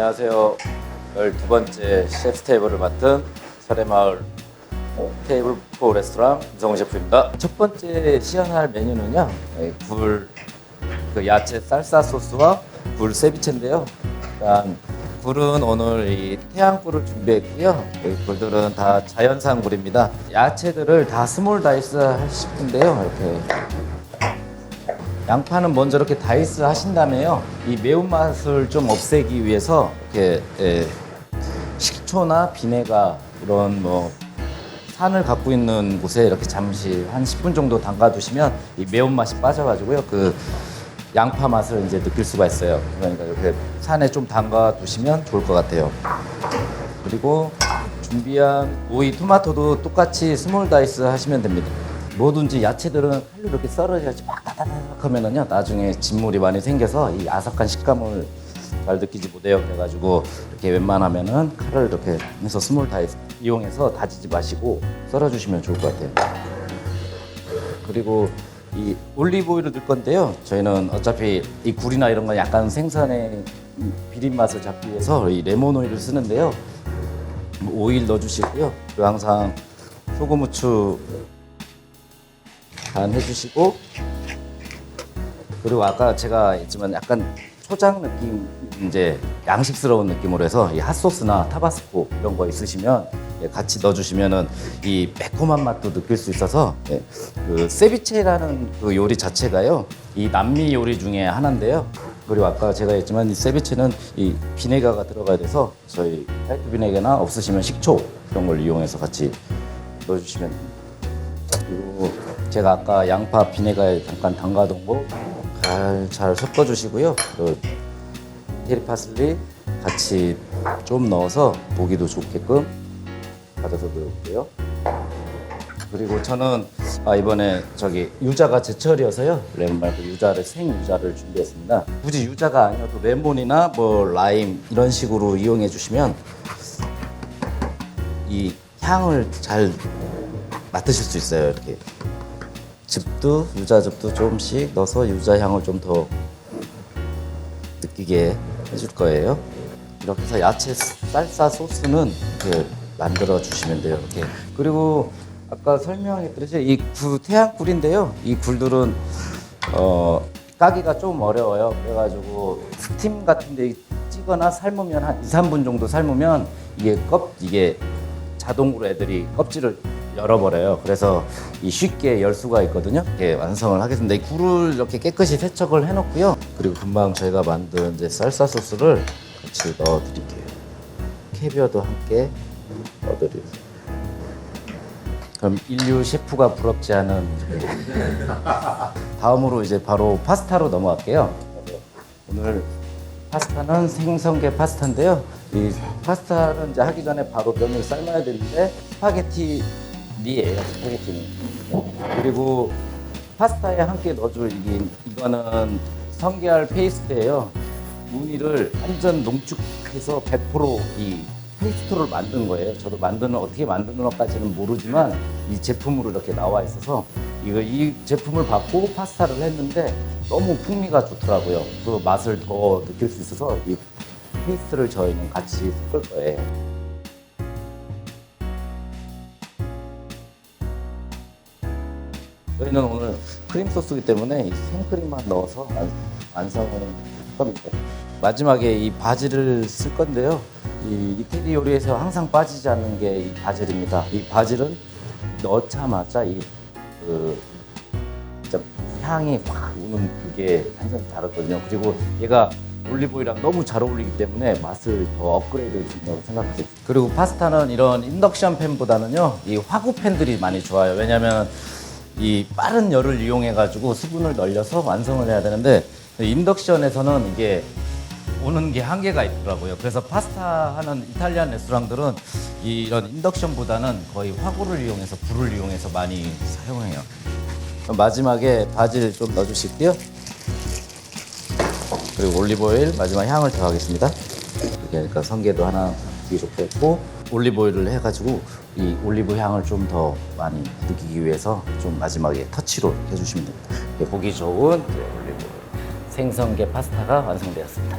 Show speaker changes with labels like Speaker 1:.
Speaker 1: 안녕하세요. 12번째 셰프 테이블을 맡은 설해마을 테이블 포 레스토랑 이성훈 셰프입니다. 첫 번째 시연할 메뉴는요. 예, 굴, 그 야채 쌀사 소스와 굴 세비체인데요. 일단 굴은 오늘 이 태양굴을 준비했고요. 이 굴들은 다 자연산 굴입니다. 야채들을 다 스몰 다이스 하실 건데요. 이렇게 양파는 먼저 이렇게 다이스 하신 다음에요. 이 매운맛을 좀 없애기 위해서 이렇게 예, 식초나 비네가 이런 뭐 산을 갖고 있는 곳에 이렇게 잠시 한 10분 정도 담가 두시면 이 매운맛이 빠져가지고요. 그 양파 맛을 이제 느낄 수가 있어요. 그러니까 이렇게 산에 좀 담가 두시면 좋을 것 같아요. 그리고 준비한 오이 토마토도 똑같이 스몰 다이스 하시면 됩니다. 뭐든지 야채들은 칼로 이렇게 썰어야지 막 다다닥 하면은요 나중에 진물이 많이 생겨서 이 아삭한 식감을 잘 느끼지 못해요. 그래가지고 이렇게 웬만하면은 칼을 이렇게 해서 스몰 다이스 이용해서 다지지 마시고 썰어주시면 좋을 것 같아요. 그리고 이 올리브 오일을 넣을 건데요. 저희는 어차피 이 굴이나 이런 건 약간 생선의 이 비린 맛을 잡기 위해서 이 레몬 오일을 쓰는데요. 뭐 오일 넣어주시고요. 그리고 항상 소금 후추 간 해주시고 그리고 아까 제가 했지만 약간 초장 느낌 이제 양식스러운 느낌으로 해서 이 핫소스나 타바스코 이런 거 있으시면 예, 같이 넣어주시면은 이 매콤한 맛도 느낄 수 있어서 예, 그 세비체라는 그 요리 자체가요 이 남미 요리 중에 하나인데요 그리고 아까 제가 했지만 이 세비체는 이 비네가가 들어가야 돼서 저희 화이트 비네가나 없으시면 식초 이런 걸 이용해서 같이 넣어주시면. 그리고 제가 아까 양파 비네가에 잠깐 담가둔 거잘 섞어주시고요. 그 테리 파슬리 같이 좀 넣어서 보기도 좋게끔 받아서 넣을게요. 그리고 저는 아, 이번에 저기 유자가 제철이어서요. 레몬 말고 유자를 생 유자를 준비했습니다. 굳이 유자가 아니어도 레몬이나 뭐 라임 이런 식으로 이용해 주시면 이 향을 잘 맡으실 수 있어요. 이렇게 즙도 유자즙도 조금씩 넣어서 유자 향을 좀 더 느끼게 해줄 거예요. 이렇게 해서 야채 쌀사 소스는 이렇게 만들어 주시면 돼요. 이렇게 그리고 아까 설명했듯이 이 굴 태양 굴인데요. 이 굴들은 어 까기가 좀 어려워요. 그래가지고 스팀 같은데 찌거나 삶으면 한 2, 3분 정도 삶으면 이게 껍 이게 자동으로 애들이 껍질을 열어버려요. 그래서 이 쉽게 열 수가 있거든요. 이렇게 완성을 하겠습니다. 이 굴을 이렇게 깨끗이 세척을 해놓고요. 그리고 금방 저희가 만든 이제 쌀사 소스를 같이 넣어드릴게요. 캐비어도 함께 넣어드리고. 그럼 인류 셰프가 부럽지 않은 다음으로 이제 바로 파스타로 넘어갈게요. 오늘 파스타는 생성게 파스타인데요. 이 파스타는 이제 하기 전에 바로 면을 삶아야 되는데 스파게티 니에요. 스파게티니. 그리고 파스타에 함께 넣어줄 이게 이거는 성게알 페이스트예요. 무늬를 완전 농축해서 100%이 페이스트를 만든 거예요. 저도 만드는 어떻게 만드는 것까지는 모르지만 이 제품으로 이렇게 나와 있어서 이거 이 제품을 받고 파스타를 했는데 너무 풍미가 좋더라고요. 그 맛을 더 느낄 수 있어서 이 페이스트를 저희는 같이 섞을 거예요. 저희는 오늘 크림 소스이기 때문에 이 생크림만 넣어서 완- 완성을 할 겁니다. 마지막에 이 바질을 쓸 건데요. 이 이태리 요리에서 항상 빠지지 않는 게 이 바질입니다. 이 바질은 넣자마자 이그 향이 확 오는 그게 완전 다르거든요. 그리고 얘가 올리브오일이랑 너무 잘 어울리기 때문에 맛을 더 업그레이드 준다고 생각해요. 그리고 파스타는 이런 인덕션 팬보다는요, 이 화구 팬들이 많이 좋아요. 왜냐면 이 빠른 열을 이용해 가지고 수분을 늘려서 완성을 해야 되는데 인덕션에서는 이게 오는 게 한계가 있더라고요. 그래서 파스타 하는 이탈리안 레스토랑들은 이런 인덕션보다는 거의 화구를 이용해서 불을 이용해서 많이 사용해요. 마지막에 바질 좀 넣어주시고요. 그리고 올리브오일 마지막 향을 더하겠습니다. 이렇게 하니까 성게도 하나 되게 좋겠고 올리브오일을 해가지고 이 올리브 향을 좀 더 많이 느끼기 위해서 좀 마지막에 터치로 해주시면 됩니다. 이렇게 보기 좋은 올리브 생성게 파스타가 완성되었습니다.